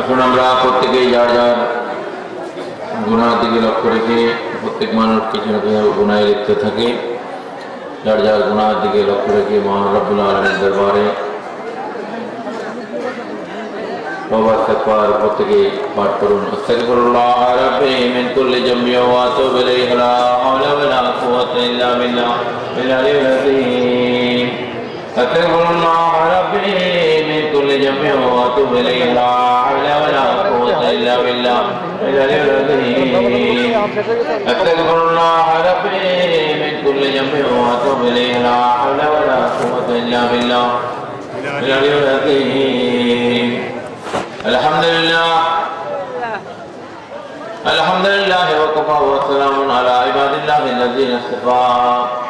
এখন আমরা প্রত্যেকেই যার যার গুণার দিকে লক্ষ্য রেখে প্রত্যেক মানুষ কিছু না কিছু গুণায় লিপ্ত থাকে। যার যার গুণার দিকে লক্ষ্য রেখে মহান আলমের দরবারে প্রত্যেকেই পাঠ করুন। يغفر واتوب اليه لا حول ولا قوه الا بالله استغفر الله ربي من كل ذنب واتوب اليه لا حول ولا قوه الا بالله العلي العظيم الحمد لله الحمد لله وكفى وسلام على عباد الله الذين اصطفى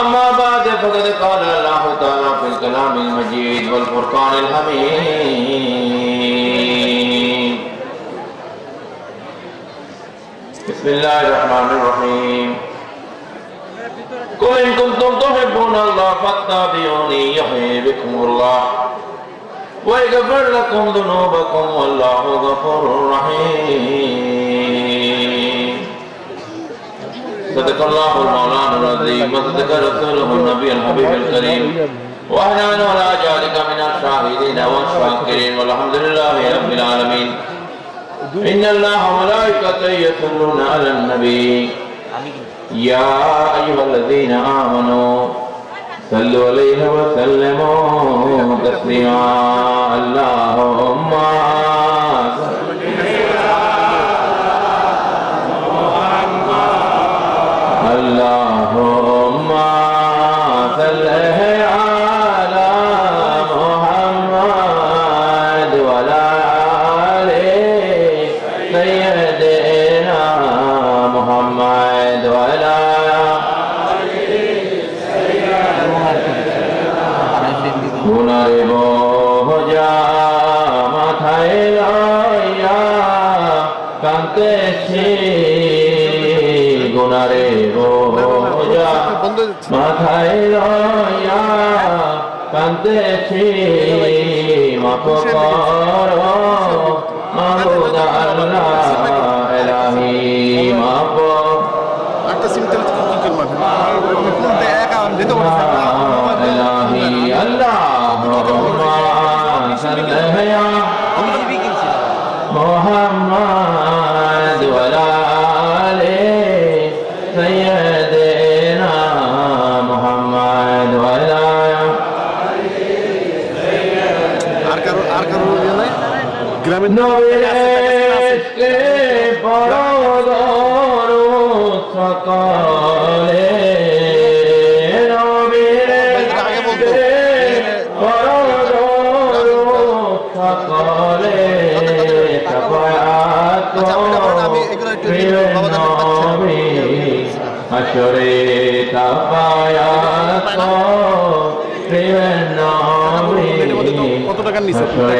أما بعد فقد قال الله تعالى في الكلام المجيد والفرقان الحميد بسم الله الرحمن الرحيم قل إن كنتم تحبون الله فاتبعوني يحببكم الله ويغفر لكم ذنوبكم والله غفور رحيم صدق الله المولانا العظيم وصدق رسوله النبي الحبيب الكريم ونحن على ذلك من الشاهدين والشاكرين والحمد لله رب العالمين إن الله وملائكته يصلون على النبي يا أيها الذين آمنوا صلوا عليه وسلموا تسليما اللهم اللهم কান্তেছি গুনারে বোঝা মাথায় লইয়া কান্তেছি মাফ কর মাবুদ আল্লাহ এলাহি, মাফ একটা সিম তেল কি করব কোনটা একা দিতে পারছি পারছি। নবী, হাসরে শাফাআত প্রিয় নবী কত টাকা নিছে? হাসরে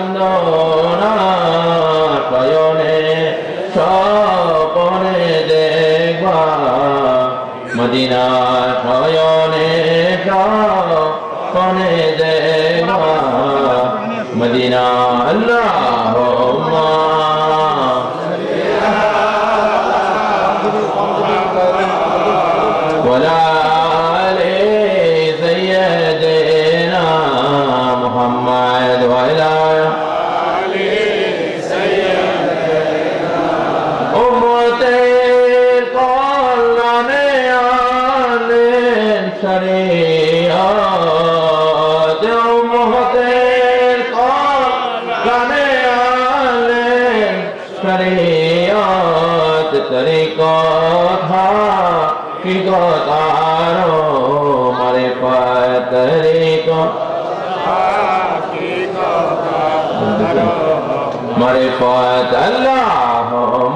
বন্দনা শয়নে স্বপনে দেখবা। মদিনা শয়নে স্বপনে দেখবা। মদিনা আল্লাহুম্মা জগতের কল্যাণে আনেন সারে মহতের কল্যাণে আনেন সারে তরে কথা কি কথারো মারে পাতরে কথা মারে পাত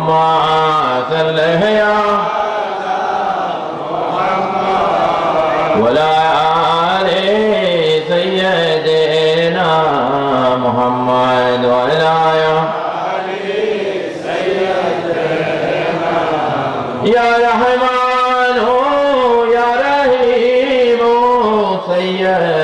اللهم صل يا ولا آل سيدنا محمد ولا يا. رحمن يا رحيم سيدي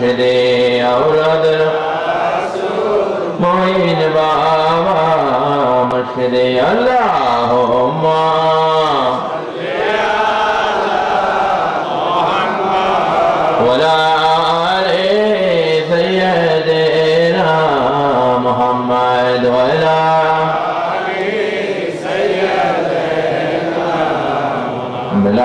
مرشد اولاد معین بابا مرشد اللهم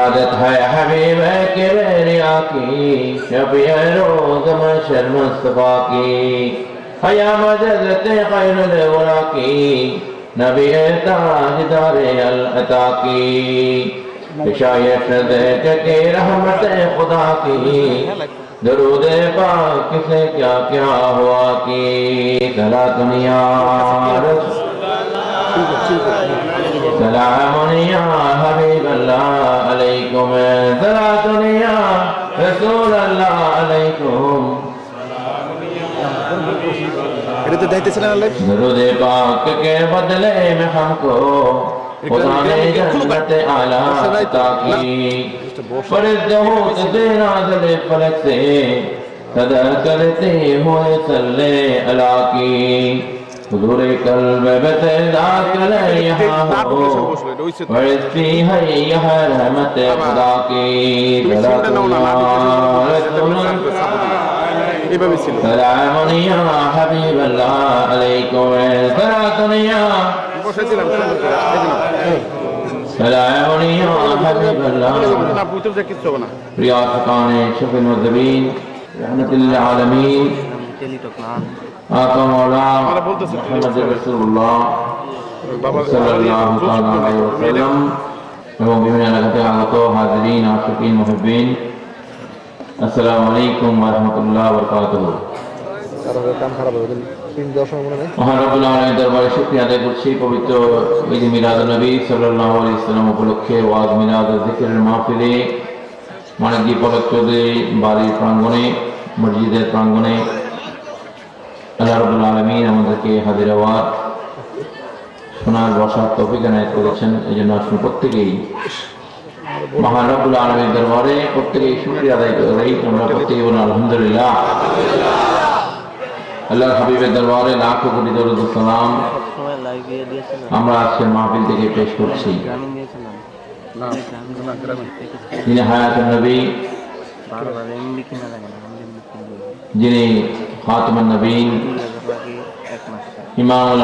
ملادت ہے حبیب کبریا کی شبیہ روز مشر مصطفیٰ کی۔ حیا مجزت خیر الورا کی۔ نبی تاجدار العطا کی۔ شایت دیکھ کے رحمت خدا کی۔ درود پاک سے کیا کیا ہوا کی۔ ذرا دنیا رسول سلام يا حبيب الله এটা তো যাইতেছে না আল্লাহ রোজে পাক কে বদলে মে হামকো خدا نے جنت اعلیٰ عطا کی فرد ہو تیرا دل فلک سے صدا کرتے ہوئے صلی علا کی حضور قلب بتدا کر یہاں ہو ورثی ہے یہ رحمت خدا کی ذرا تو এভাবে ছিল বসেছিলাম এবং বিভিন্ন এলাকা থেকে আগত হাজরিন আশিকিন মুহিবিন আসসালামু আলাইকুম ওয়া রাহমাতুল্লাহি ওয়া বারাকাতুহু। দরবারে শুকরিয়া করছি পবিত্র ঈদ মিলাদ নবী সাল্লাল্লাহু আলাইহি সাল্লাম উপলক্ষে ওয়াজ, মিলাদ ও যিকিরের মাহফিলে মানিকজি পলক চৌধুরী বাড়ির প্রাঙ্গণে, মসজিদের প্রাঙ্গণে আল্লাহ রব্বুল আলামিন আমাদেরকে হাজির হওয়ার শোনার বসার তৌফিক করেছেন। এই জন্য আসলে প্রত্যেকেই মহান রব্বুল আলমীর দরবারে প্রত্যেকেই শুক্রিয়া আদায় করি আমরা প্রত্যেকে বলুন, আলহামদুলিল্লাহ। আল্লাহ হাবিবের দরবারে লাখো কোটি দরুদ ও সালাম। সময় লাইভ দিয়ে দিয়েছিলাম আমরা আজকের মাহফিল থেকে পেশ করছি। গ্রামীণ দিয়েছিলাম না গ্রামীণ না গ্রামে যিনি হায়াতুন নবী বারবার এমবি কিনা লাগে না আমি এমবি কিনবো যিনি খাতমান নবীন দুই হাজার বাকি এক মাস পরে। ইমামুল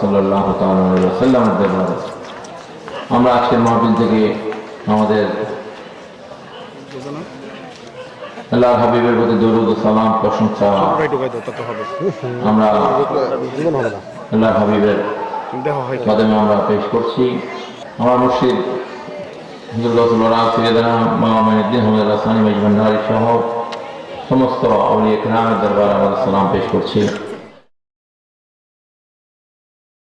সাল্লাহ আমরা আজকের মাহফিল থেকে আমাদের আল্লাহ হাবিবের প্রতি দরুদ সালাম, প্রশংসা আমরা আল্লাহ হাবিবের আমরা পেশ করছি। আমার মুর্শিদ সমস্ত দরবার আমাদের সালাম পেশ করছি।